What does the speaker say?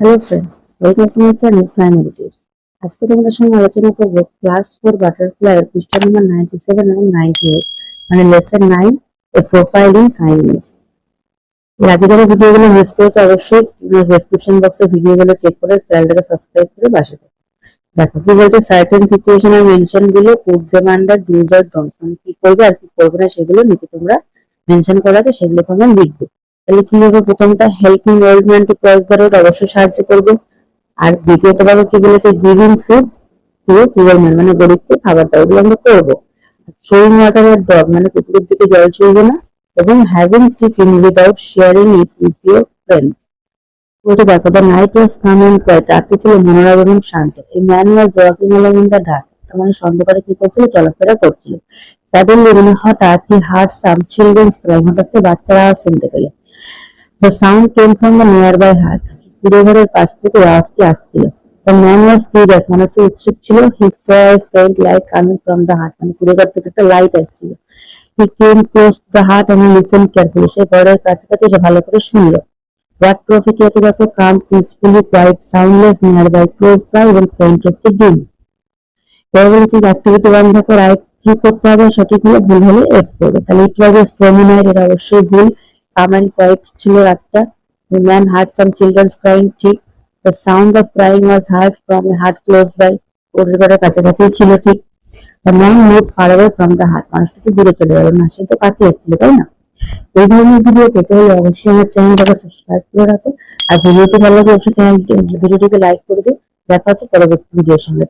Hello friends welcome to my channel primary tips আজকে তোমাদের সঙ্গে আলোচনা করব ক্লাস ফোর বাটারফ্লাই পৃষ্ঠা নম্বর নাইনটি সেভেন এবং নাইনটি এইট মানে lesson nine a profiling kindness এর আগে যারা ভিডিওগুলো মিস করেছে, অবশ্যই ডেসক্রিপশন বক্সে ভিডিওগুলো চেক করে চ্যানেলটাকে সাবস্ক্রাইব করে পাশে থাকো। দেখো, কি বলছে? সার্টেন সিচুয়েশন আর মেনশনগুলো পুট দেম আন্ডার ডুজ আর ডোন্ট কি করবে আর কি করবে না সেগুলো নিচে তোমরা মেনশন করা আছে সেগুলো তোমরা লিখবে। তাহলে কি হবে প্রথমটা হেল্পিং ওল্ড ম্যান টু অবশ্যই সাহায্য করবে। আর দ্বিতীয়ত ভাবে কি বলেছে? Giving food to poor man মানে গরিবকে খাবার দাও এগুলো আমরা করব। শোয়িং ওয়াটার এর ডগ মানে কুকুরের দিকে জল ছুঁইবে না, এবং having tiffin without sharing it with your friends ওটা দেখো the night was calm and quite রাত্রি ছিল মনোরম এবং শান্ত। এই man was walking along in the dark মানে সন্ধ্যাকালে কি করছিল? চলাফেরা করছিল। সাডেনলি মানে হঠাৎ he heard some children's crying হঠাৎ বাচ্চারা শুনতে পেল। The sound came from the nearby hut পাশ থেকে আওয়াজটি আসছিল দ্য ম্যান ওয়াজ কিউরিয়াস মানে সে উৎসুক ছিল he saw felt light coming from the hut মানে কুড়ে ঘর থেকে একটা লাইট আসছিল। He came close the hut and listen carefully সে ঘরের কাছাকাছি সে ভালো করে শুনলো। হোয়াট ট্রফি কি আছে দেখো? Calm peacefully quite soundless nearby close by এবং ফ্রেন্ড হচ্ছে ডিম এবার বলেছি অ্যাক্টিভিটি ওয়ান দেখো কি করতে হবে? সঠিক হলে ভুল হলে এফ করবে। তাহলে ইট ওয়াজ নাইট এটা অবশ্যই ভুল। কোয়াইট ছিল রাতটা The man had some children's crying, ঠিক. The sound of crying was heard from a hut close by. ওদের কাছাকাছি ছিল, ঠিক. The man moved far away from the hut মানুষটা একটু দূরে চলে গেল। না সে তো কাছে এসেছিল, তাই না? এই ধরনের ভিডিও পেতে হলে অবশ্যই আমার চ্যানেলটাকে সাবস্ক্রাইব করে রাখো। আর ভিডিওটি ভালো লাগে অবশ্যই চ্যানেল ভিডিওটিকে লাইক করে দিও। দেখা হচ্ছে পরবর্তী ভিডিওর সঙ্গে।